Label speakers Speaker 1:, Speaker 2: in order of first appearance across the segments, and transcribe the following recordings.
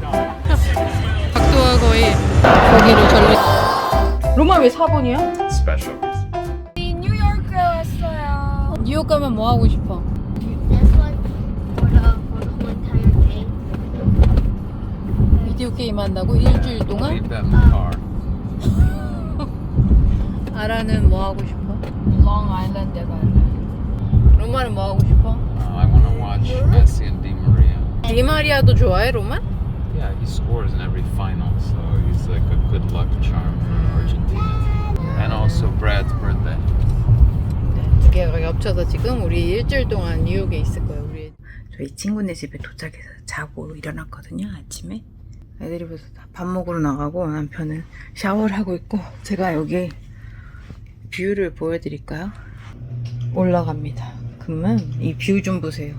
Speaker 1: 각도가 거의 거기로 절로. 로마 왜 4번이야?
Speaker 2: Special.
Speaker 3: 뉴욕에 왔어요.
Speaker 1: 뉴욕 가면 뭐 하고 싶어?
Speaker 3: This one for the for the whole entire day.
Speaker 1: 비디오 게임 한다고 일주일 동안?
Speaker 2: Leave that in the car.
Speaker 1: 아라는 뭐 하고 싶어? 롱 아일랜드 갈래. 로마는 뭐 하고 싶어?
Speaker 2: Uh, I want to watch Messi and Di Maria.
Speaker 1: 디마리아도 좋아해 로마?
Speaker 2: He scores in every final, so he's like a good luck charm for Argentina. And also Brad's birthday.
Speaker 1: 두 개가 겹쳐서 지금 우리 일주일 동안 뉴욕에 있을 거예요. 우리 저희 친구네 집에 도착해서 자고 일어났거든요. 아침에 애들이 벌써 다밥 먹으러 나가고 남편은 샤워를 하고 있고 제가 여기 뷰를 보여드릴까요? 올라갑니다. 그러면 이 뷰 좀 보세요.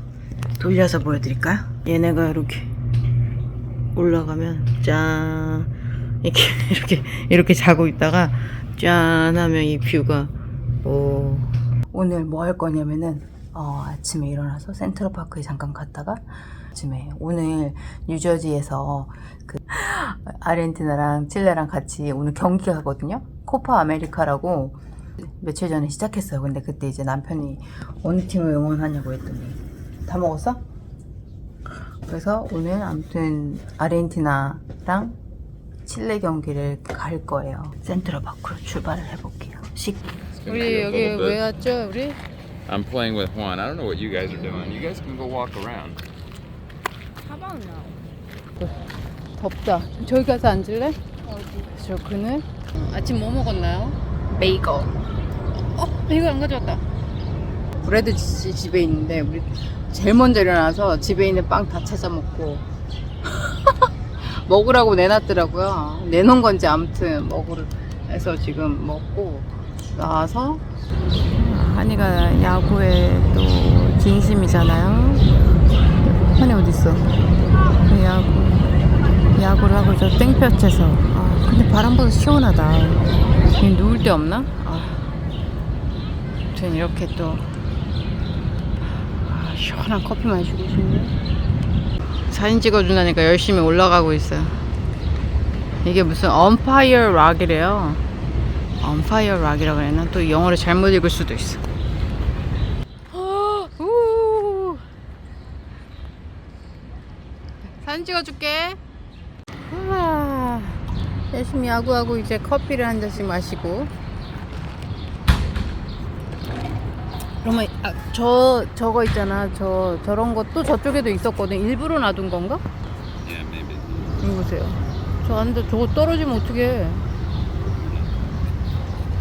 Speaker 1: 돌려서 보여드릴까요? 얘네가 이렇게 올라가면 짠 이렇게 이렇게 이렇게 자고 있다가 짠 하면 이 뷰가 오 오늘 뭐 할 거냐면은 어, 아침에 일어나서 센트럴파크에 잠깐 갔다가 아침에 오늘 뉴저지에서 그 아르헨티나랑 칠레랑 같이 오늘 경기가 하거든요. 코파 아메리카라고 며칠 전에 시작했어요. 근데 그때 이제 남편이 어느 팀을 응원하냐고 했더니 다 먹었어? 그래서 오늘 아무튼 아르헨티나랑 칠레 경기를 갈 거예요. 센트럴파크로 출발을 해볼게요. 식. 우리 여기 왜 왔죠? 우리
Speaker 2: I'm playing with Juan. I don't know what you guys are doing. You guys can go walk around.
Speaker 3: How about now?
Speaker 1: 덥다. 저기 가서 앉을래? 저 그늘. 아침 뭐 먹었나요? 베이글. 어, 베이글 안 가져왔다. 브레드 씨 집에 있는데 우리 제일 먼저 일어나서 집에 있는 빵 다 찾아 먹고 먹으라고 내놨더라고요. 내놓은 건지 아무튼 먹으러 해서 지금 먹고 나와서 한이가 야구에 또 진심이잖아요. 한이? 그 야구 야구를 하고 저 땡볕에서 아 근데 바람보다 시원하다 누울 데 없나? 아 아무튼 이렇게 또 아, 시원한 커피 마시고 싶네 사진 찍어준다니까 열심히 올라가고 있어요 이게 무슨 언파이어 락이래요 언파이어 락이라고 그랬나? 또 영어를 잘못 읽을 수도 있어 우. 사진 찍어줄게. 아, 열심히 야구하고 이제 커피를 한 잔씩 마시고. 그러면 아, 저 저거 있잖아. 저 저런 것도 저쪽에도 있었거든. 일부러 놔둔 건가?
Speaker 2: Yeah, maybe.
Speaker 1: 이거 보세요. 저 안데 저거 떨어지면 어떡해.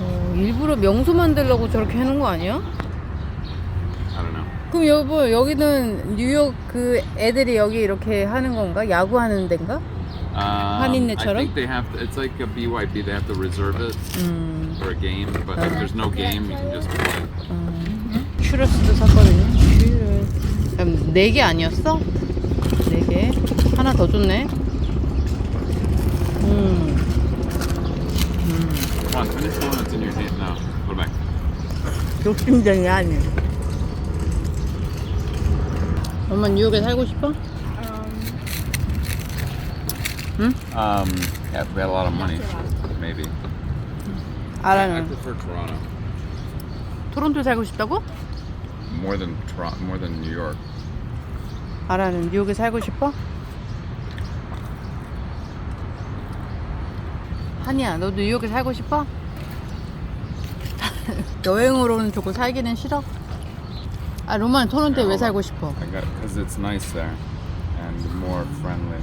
Speaker 1: 어, 일부러 명소 만들려고 저렇게 해놓은 거 아니야?
Speaker 2: I don't know.
Speaker 1: 그럼 여보 여기는 뉴욕 그 애들이 여기 이렇게 하는 건가? 야구 하는 데인가?
Speaker 2: Um, I
Speaker 1: 한인네처럼?
Speaker 2: think they have to, it's like a BYB. They have to reserve it
Speaker 1: 음,
Speaker 2: for a game, but if there's no game, you can just play.
Speaker 1: 음. 슈러스도 샀거든요. 슈러스. 그럼 네개 아니었어? 네 개. 하나 더 줬네. 음.
Speaker 2: Come on, finish the one that's in your hand now. Put it back.
Speaker 1: 욕심쟁이 아니. 엄마 뉴욕에 살고 싶어?
Speaker 3: Um,
Speaker 2: Um, yeah, if we had a lot of money, maybe. I
Speaker 1: 알아는.
Speaker 2: prefer Toronto
Speaker 1: 토론토 살고 싶다고?
Speaker 2: More than Toronto, more than New York.
Speaker 1: 알아는 뉴욕에 살고 싶어? 한이야, 너도 뉴욕에 살고 싶어? 여행으로는 좋고 살기는 싫어? 아, 로마는 토론토에 왜 살고 싶어?
Speaker 2: I got because it's nice there and more friendly.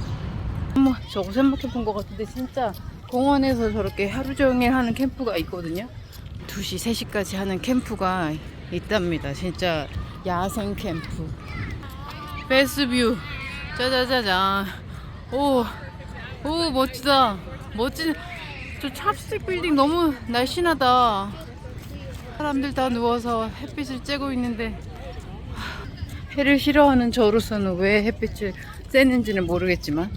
Speaker 1: 어머, 저거 생각해 본것 같은데 진짜 공원에서 저렇게 하루 종일 하는 캠프가 있거든요. 2시, 3시까지 하는 캠프가 있답니다. 진짜 야생 캠프. 베스뷰. 짜자자자. 오, 오, 멋지다. 멋진, 저 찹스틱 빌딩 너무 날씬하다. 사람들 다 누워서 햇빛을 쬐고 있는데, 하, 해를 싫어하는 저로서는 왜 햇빛을 쬐는지는 모르겠지만.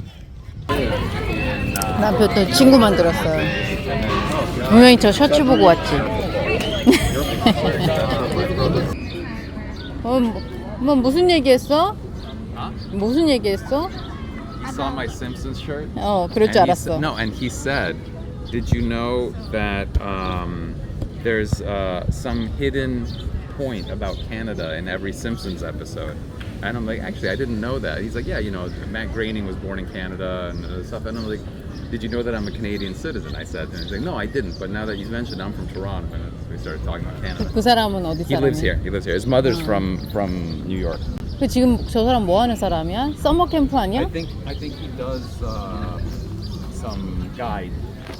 Speaker 1: 남편 또 친구 만들었어요. 분명히 저 셔츠 보고 왔지. 어, 뭐, 뭐 무슨 얘기했어?
Speaker 2: Huh?
Speaker 1: 무슨 얘기했어?
Speaker 2: he saw my Simpsons shirt.
Speaker 1: 어, 그럴 줄
Speaker 2: and he
Speaker 1: 알았어.
Speaker 2: said- no, and he said, "Did you know that um, there's uh, some hidden point about Canada in every Simpsons episode?" And I'm like, "Actually, I didn't know that." He's like, "Yeah, you know, Matt Groening was born in Canada and uh, stuff." And I'm like, "Did you know that I'm a Canadian citizen?" I said, and he's like, "No, I didn't." But now that you mentioned, I'm from Toronto, and we started talking about Canada.
Speaker 1: 그 사람은 어디
Speaker 2: He lives
Speaker 1: 사람이야?
Speaker 2: here. He lives here. His mother's from from New York.
Speaker 1: 그 지금 저 사람 뭐 하는 사람이야? 서머 캠프
Speaker 2: I
Speaker 1: 아니야?
Speaker 2: think I think he does uh, some guide.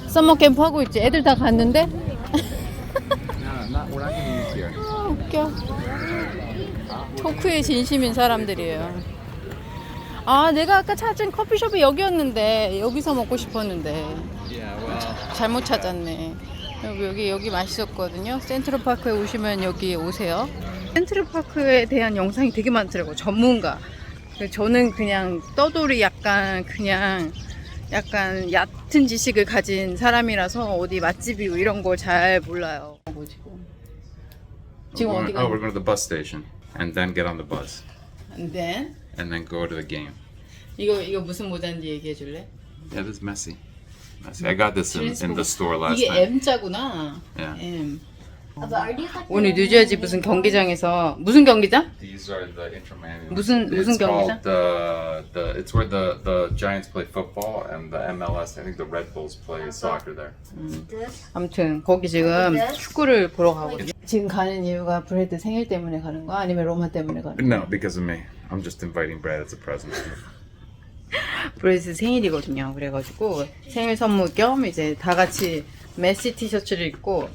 Speaker 1: 서머 캠프 하고 있지. 애들 다 갔는데?
Speaker 2: No, not we're not gonna use here.
Speaker 1: 아, 웃겨. 토크에 진심인 사람들이에요. 아, 내가 아까 찾은 커피숍이 여기였는데 여기서 먹고 싶었는데
Speaker 2: Yeah, well,
Speaker 1: 잘못 찾았네. 여기 여기 여기 맛있었거든요. 센트럴 파크에 오시면 여기 오세요. 센트럴 파크에 대한 영상이 되게 많더라고. 전문가. 저는 그냥 떠돌이 약간 그냥 약간 얕은 지식을 가진 사람이라서 어디 맛집이고 이런 걸 잘 몰라요. 뭐 지금 지금
Speaker 2: we're
Speaker 1: 어디
Speaker 2: going, oh, we're
Speaker 1: 가?
Speaker 2: going to the bus station and then get on the bus
Speaker 1: And then
Speaker 2: and then go to the game.
Speaker 1: 이거 이거 무슨 모자인지 얘기해 줄래?
Speaker 2: Yeah, this is messy. Messy. I got this in, in the store last
Speaker 1: 이게
Speaker 2: night.
Speaker 1: M자구나.
Speaker 2: Yeah.
Speaker 1: M. 오늘 뉴저지 무슨 경기장에서 무슨 경기장?
Speaker 2: These are the intramural.
Speaker 1: 무슨- 무슨
Speaker 2: it's called
Speaker 1: 경기장?
Speaker 2: the the. It's where the the Giants play football and the MLS. I think the Red Bulls play soccer there.
Speaker 1: 아무튼 거기 지금 축구를 보러 가거든요. 지금 가는 이유가 브래드 생일 때문에 가는 거야? 아니면 로마 때문에 가는 거야?
Speaker 2: No, because of me. I'm just inviting Brad as a present.
Speaker 1: 브래드 생일이거든요. 그래가지고 생일 선물 겸 이제 다 같이 메시 티셔츠를 입고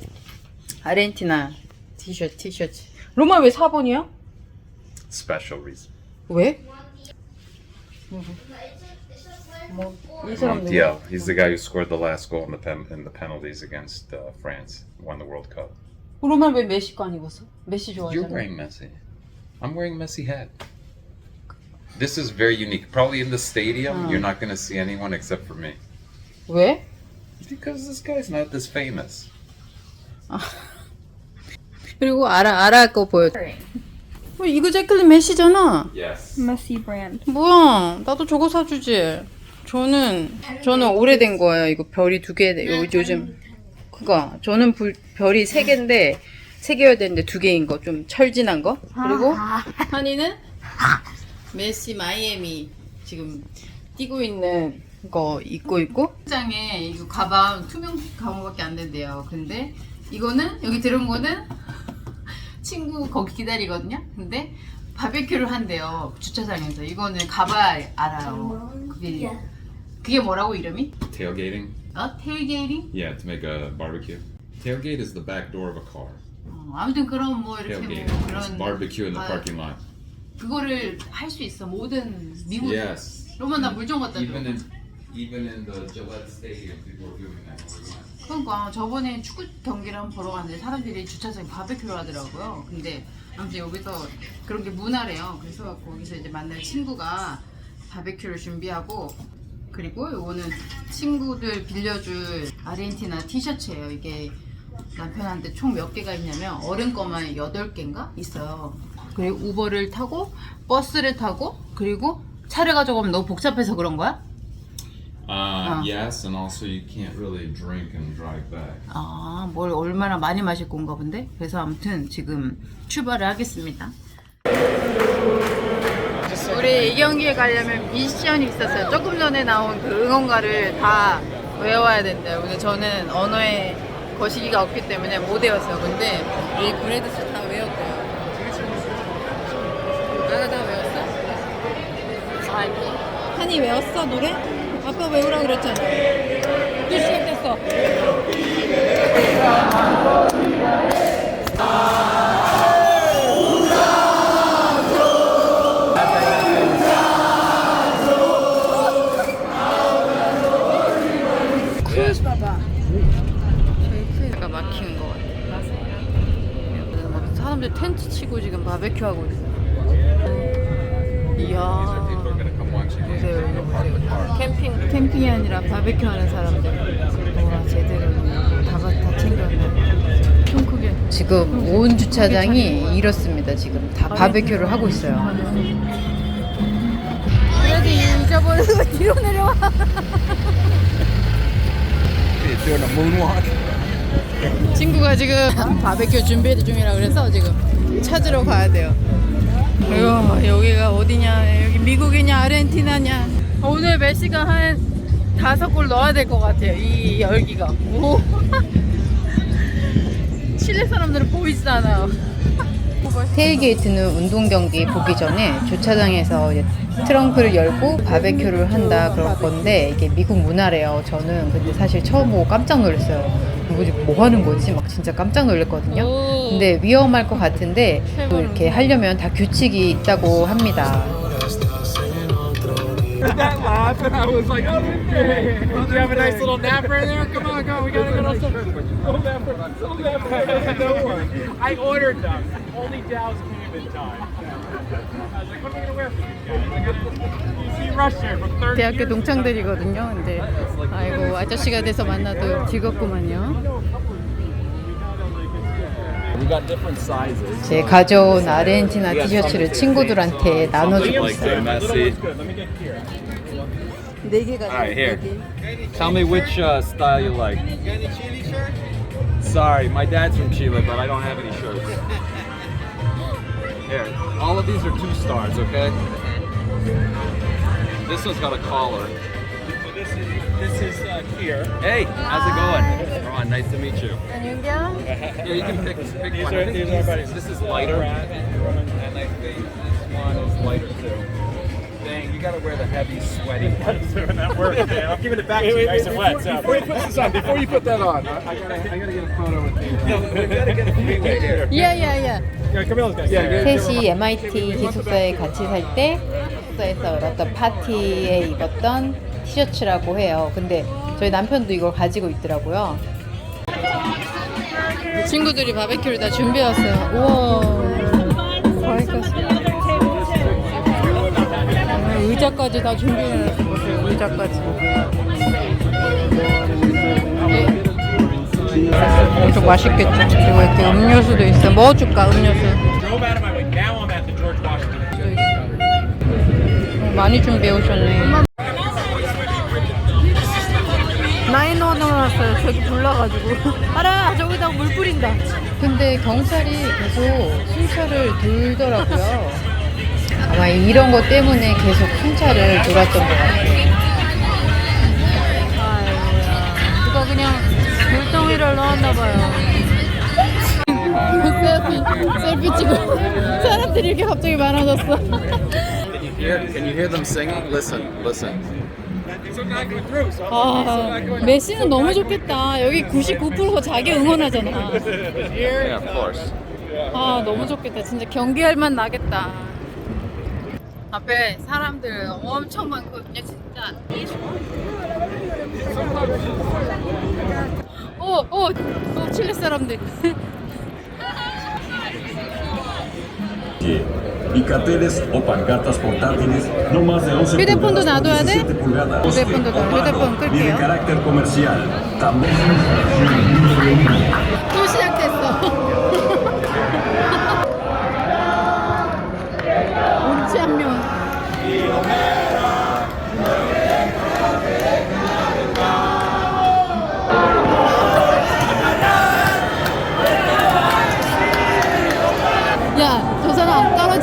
Speaker 1: 아르헨티나 티셔츠 티셔츠. 로마 왜 4번이야?
Speaker 2: Special reason.
Speaker 1: 왜? 뭐, 이 사람 누구?
Speaker 2: Montiel. He's the guy who scored the last goal in the pen, in the penalties against uh, France. Won the World Cup.
Speaker 1: 로마 왜 메시 거 안 입었어? 메시
Speaker 2: You're
Speaker 1: 좋아하잖아.
Speaker 2: wearing Messi. I'm wearing Messi hat. This is very unique. Probably in the stadium, you're not going to see anyone except for me.
Speaker 1: 왜?
Speaker 2: Because this guy's not this famous.
Speaker 1: 그리고 아라 아라 거 보여. 어, 이거 제클린 메시잖아.
Speaker 2: Yes.
Speaker 3: Messy brand.
Speaker 1: 뭐야? 나도 저거 사주지. 저는 저는 오래된 거예요. 이거 별이 두 개. 요 요즘 그거 저는 불, 별이 세 개인데 세 개여야 되는데 두 개인 거 좀 철진한 거. 그리고 한이는 메시 마이애미 지금 뛰고 있는 거 입고 있고. 장에 이거 가방 투명 가방밖에 안 된대요. 근데 이거는 여기 들은 거는 친구 거기 기다리거든요. 근데 바베큐를 한대요. 주차장에서. 이거는 가봐야 알아요. 그게 그게 뭐라고 이름이?
Speaker 2: Tailgating?
Speaker 1: 어? 테일게이팅?
Speaker 2: Yeah, to make a barbecue. Tailgate is the back door of a car.
Speaker 1: 어, 아무튼 그런 뭐 이렇게
Speaker 2: Tailgate.
Speaker 1: 뭐
Speaker 2: It's
Speaker 1: 그런
Speaker 2: barbecue in the
Speaker 1: 아,
Speaker 2: parking lot.
Speaker 1: 그거를 할 수 있어. 모든 미국
Speaker 2: Yes.
Speaker 1: 로만 나물좀 갖다 줘.
Speaker 2: Even in even in the Gillette Stadium, people are doing that.
Speaker 1: 그러니까 저번에 축구 경기를 한번 보러 갔는데 사람들이 주차장에 바베큐를 하더라고요. 근데 아무튼 여기서 그런 게 문화래요. 그래서 거기서 이제 만날 친구가 바베큐를 준비하고 그리고 요거는 친구들 빌려줄 아르헨티나 티셔츠예요. 이게 남편한테 총 몇 개가 있냐면 어른 거만 8개인가 있어요. 그리고 우버를 타고 버스를 타고 그리고 차를 가져가면 너무 복잡해서 그런 거야?
Speaker 2: Uh,
Speaker 1: Oh.
Speaker 2: yes, and also you can't really drink and drive back.
Speaker 1: 아, 뭘 얼마나 많이 마실 건가 본데? 그래서 아무튼 지금 출발을 하겠습니다. 우리 이 경기에 가려면 미션이 있었어요. 조금 전에 나온 그 응원가를 다 외워야 된대요. 근데 저는 언어의 거시기가 없기 때문에 못 외웠어요. 근데 우리 브레드 씨다 외웠대요. 나가 다 외웠어? 한이 외웠어 노래? 아빠 외우라 그랬잖아. 또 시작됐어. 크루즈 봐봐. 저희 크루즈가 막히는 것 같아. 맞아요. 막 사람들 텐트 치고 지금 바베큐 하고 있어. 이야.
Speaker 2: people are gonna come watch the game.
Speaker 1: 보세요, 이거 보세요. 캠핑, 아니라 바베큐 하는 사람들. 와, 제대로 다, 다 챙겼네. 좀 크게. 지금 온 주차장이 이렇습니다. 지금 다 바베큐를 하고 있어요. 그래도 잊어버리는. 뒤로 내려와.
Speaker 2: Doing a moonwalk.
Speaker 1: 친구가 지금 바베큐 준비 중이라 그래서 지금 찾으러 가야 돼요. 이거 여기가 어디냐? 여기 미국이냐 아르헨티나냐? 오늘 메시가 한 다섯 골 넣어야 될 것 같아요. 이 열기가. 오. 칠레 사람들은 보이지도 않아요. 테일게이트는 운동 경기 보기 전에 주차장에서 트렁크를 열고 바베큐를 한다 그럴 건데 이게 미국 문화래요. 저는 근데 사실 처음 보고 깜짝 놀랐어요. 뭐지 뭐 하는 거지? 막 진짜 깜짝 놀랐거든요. 근데 위험할 것 같은데 또 이렇게 하려면 다 규칙이 있다고 합니다.
Speaker 2: That laugh, and I was like, oh, okay. Did you have a nice little nap right there? Come on, go. We gotta go to some.
Speaker 4: no one. I ordered them. Only Dow's came in time. I was like, what am I gonna wear for these guys? You see Rush there from 30
Speaker 1: 대학교
Speaker 4: years
Speaker 1: 동창들이거든요. 근데 아이고 아저씨가 돼서 만나도 즐겁구만요. 제 가져온 아르헨티나 티셔츠를 친구들한테 나눠주고
Speaker 2: Like
Speaker 1: 있어요.
Speaker 2: the messy.
Speaker 1: 네 개가
Speaker 2: Alright, here. Tell me which uh, style you like. Sorry, my dad's from Chile, but I don't have any shirts. Here, all of these are two stars, okay? This one's got a collar.
Speaker 4: This is this is uh, here.
Speaker 2: Hey, how's it going? Ron, nice to meet you.
Speaker 1: 안녕.
Speaker 2: Yeah, you can pick, pick
Speaker 4: These
Speaker 2: one.
Speaker 4: are-
Speaker 2: I think
Speaker 4: these are
Speaker 2: these-
Speaker 4: buddies.
Speaker 2: this is lighter, and I think this one is lighter too. Dang, you gotta wear the heavy, sweaty one.
Speaker 4: Doing that work, man. I'm giving it back to you nice and wet. So.
Speaker 2: Before you put this on, before you put that on, I, I gotta, I gotta get a photo with you. No, we gotta get a three-way here.
Speaker 1: 야야야.
Speaker 4: Yeah, Camilla's gonna
Speaker 2: Yeah,
Speaker 4: yeah,
Speaker 2: good.
Speaker 1: 셋이 MIT 기숙사에 같이 살 때 기숙사에서 어떤 파티에 입었던 티셔츠라고 해요. 근데 저희 남편도 이걸 가지고 있더라고요. 친구들이 바베큐를 다 준비해 왔어요. 우와. 거기까지. 의자까지 다 준비해 놨어요. 의자까지. 엄청 맛있겠죠. 그리고 이렇게 음료수도 있어. 뭐 줄까? 음료수. 많이 준비해 오셨네. 나인 넣어 놨어요. 저기 불나가지고. 알아, 저기다 물 뿌린다. 근데 경찰이 계속 순찰을 돌더라고요. 아마 이런 것 때문에 계속 순찰을 돌았던 것 같아요. 아이고야. 누가 그냥 물동이를 넣었나봐요. 셀피, 셀피 찍고 사람들이 이렇게 갑자기 많아졌어.
Speaker 2: Can you hear? Can you hear them singing? Listen, listen.
Speaker 1: 아, 메시는 너무 좋겠다. 여기 99%가 자기 응원하잖아.
Speaker 2: Yeah, of course.
Speaker 1: 아, 너무 좋겠다. 진짜 경기할 만 나겠다. 앞에 사람들 엄청 많거든요, 진짜. 오, 오, 오, 칠레 사람들.
Speaker 5: y carteles o pancartas portátiles no más de 11
Speaker 1: de
Speaker 5: pulgadas,
Speaker 1: de
Speaker 5: 17 pulgadas. Poste, de
Speaker 1: y de
Speaker 5: carácter comercial. También...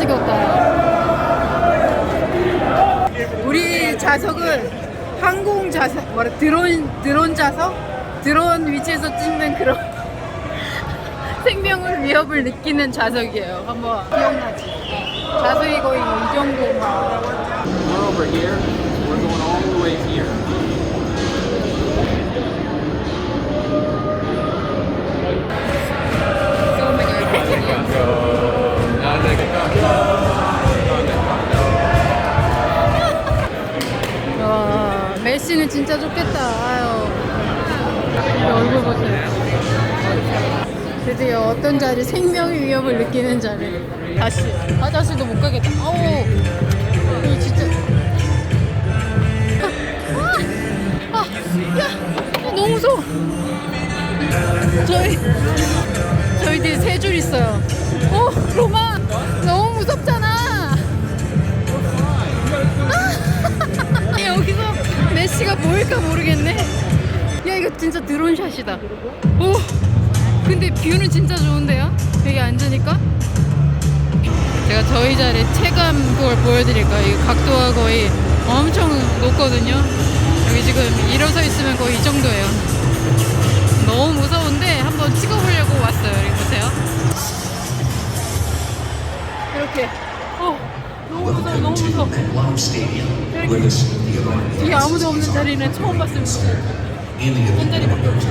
Speaker 1: 떨어지겠다. 우리 자석은 항공 자석, 뭐라 드론 드론 자석, 드론 위치에서 찍는 그런 생명을 위협을 느끼는 자석이에요. 한번 기억나지? 자석이 거의 이 정도 막.
Speaker 2: We're over here. We're going all the way here.
Speaker 1: 와, 메시는 진짜 좋겠다. 아유. 이 얼굴 보세요. 드디어 어떤 자리 생명의 위협을 느끼는 자리. 다시. 화장실도 못 가겠다. 아우. 이 진짜. 아, 아, 야, 너무 무서워. 저희 저희 뒤에 세줄 있어요. 어, 로마 너무 무섭잖아.
Speaker 6: 위치가 뭐일까 모르겠네. 야 이거 진짜 드론샷이다. 오, 근데 뷰는 진짜 좋은데요? 여기 앉으니까. 제가 저희 자리 체감 그걸 보여드릴까요? 이 각도가 거의 엄청 높거든요. 여기 지금 일어서 있으면 거의 이 정도예요. 너무 무서운데 한번 찍어보려고 왔어요. 여기 보세요. 이렇게. 어, 너무 무서워, 너무 무서워. 이렇게. 뒤에 아무도 없는 자리는 처음 봤습니다. 한 자리 밖에 없어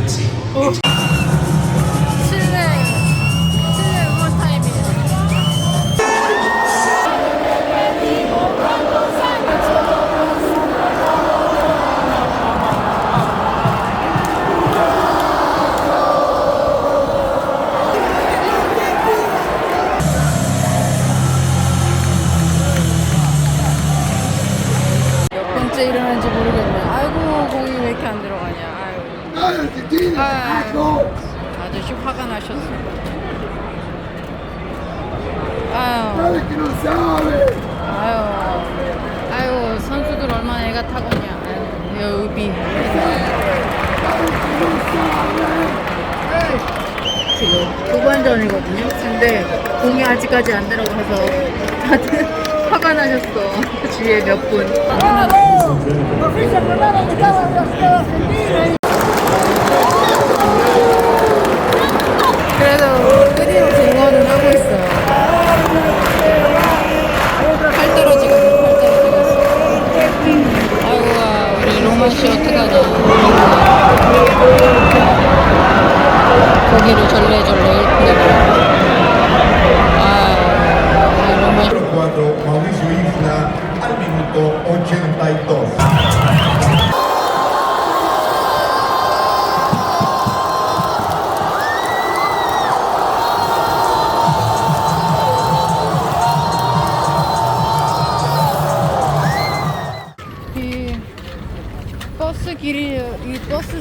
Speaker 6: 아유. 아유 선수들 얼마나 애가 타고냐. 아유, 여비. 지금 후반전이거든요. 근데 공이 아직까지 안 들어가서 다들 화가 나셨어. 주위에 몇 분. 아이고야 우리 로마 씨 어떡하냐. 고기를 절레절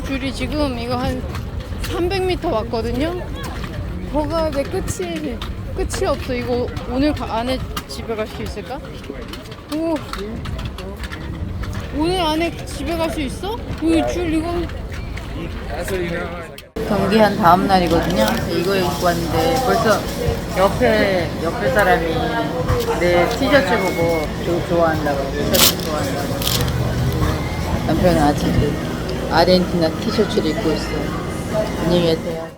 Speaker 6: 줄이 지금 이거 한 300m 왔거든요. 뭐가 내 끝이 끝이 없어. 이거 오늘 가- 안에 집에 갈 수 있을까? 오 오늘 안에 집에 갈 수 있어? 이 줄 이거 경기 한 다음 날이거든요. 이거 입고 왔는데 벌써 옆에 옆에 사람이 내 티셔츠 보고 좋아한다고 티셔츠 좋아한다고. 남편은 아직 그 아르헨티나 티셔츠를 입고 있어요. 안녕히 계세요.